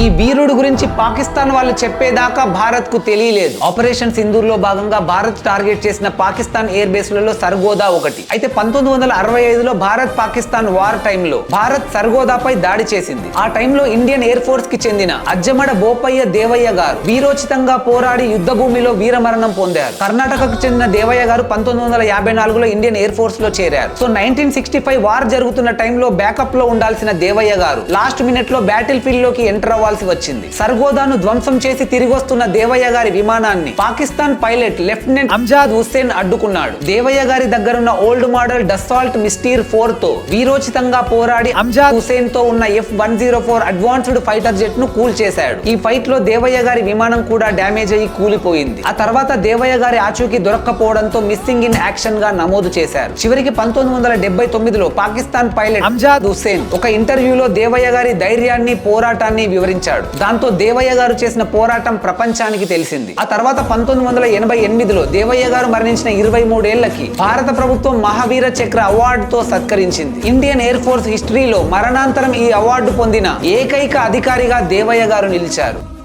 ఈ వీరుడు గురించి పాకిస్తాన్ వాళ్ళు చెప్పేదాకా భారత్కు తెలియలేదు. ఆపరేషన్ సింధూర్లో భాగంగా భారత్ టార్గెట్ చేసిన పాకిస్తాన్ ఎయిర్ బేస్లలో సర్గోదా ఒకటి. అయితే పంతొమ్మిది వందల అరవై ఐదులో భారత్ పాకిస్తాన్ వార్ టైంలో భారత్ సర్గోదాపై దాడి చేసింది. ఆ టైంలో ఇండియన్ ఎయిర్ ఫోర్స్కి చెందిన అజ్జమడ బోపయ్య దేవయ్య గారు వీరోచితంగా పోరాడి యుద్ధ భూమిలో వీరమరణం పొందారు. కర్ణాటకకు చెందిన దేవయ్య గారు పంతొమ్మిది వందల యాభై నాలుగులో ఇండియన్ ఎయిర్ ఫోర్స్లో చేరారు. So nineteen sixty five war జరుగుతున్న టైంలో బ్యాకప్లో ఉండాల్సిన దేవయ్య గారు లాస్ట్ మినిట్లో బ్యాటిల్ ఫీల్డ్లోకి ఎంటర్ అవ్వాలి అవ్వాల్సి వచ్చింది. సర్గోదాను ధ్వంసం చేసి తిరిగి వస్తున్న దేవయ్య గారి విమానాన్ని పాకిస్తాన్ పైలట్ లెఫ్టినెంట్ అంజాద్ హుస్సేన్ అడ్డుకున్నాడు. దేవయ్య గారి దగ్గరున్న ఓల్డ్ మోడల్ డస్సాల్ట్ మిస్టీర్ ఫోర్తో వీరోచితంగా పోరాడి అంజాద్ హుసేన్తో ఉన్న F one zero four advanced fighter జెట్ను cool చేశాడు. ఈ ఫైట్లో దేవయ్య గారి విమానం కూడా డ్యామేజ్ అయ్యి కూలిపోయింది. ఆ తర్వాత దేవయ్య గారి ఆచూకీ దొరక్కపోవడంతో మిస్సింగ్ ఇన్ యాక్షన్గా నమోదు చేశారు. చివరికి పంతొమ్మిది వందల డెబ్బై తొమ్మిదిలో పాకిస్తాన్ పైలట్ అంజాద్ హుస్సేన్ ఒక ఇంటర్వ్యూలో దేవయ్య గారి ధైర్యాన్ని పోరాటాన్ని వివరించాడు దాంతో దేవయ్య గారు చేసిన పోరాటం ప్రపంచానికి తెలిసింది. ఆ తర్వాత పంతొమ్మిది వందల ఎనభై ఎనిమిదిలో దేవయ్య గారు మరణించిన ఇరవై మూడేళ్ళకి భారత ప్రభుత్వం మహావీర చక్ర అవార్డుతో సత్కరించింది. ఇండియన్ ఎయిర్ ఫోర్స్ హిస్టరీలో మరణాంతరం ఈ అవార్డు పొందిన ఏకైక అధికారిగా దేవయ్య గారు నిలిచారు.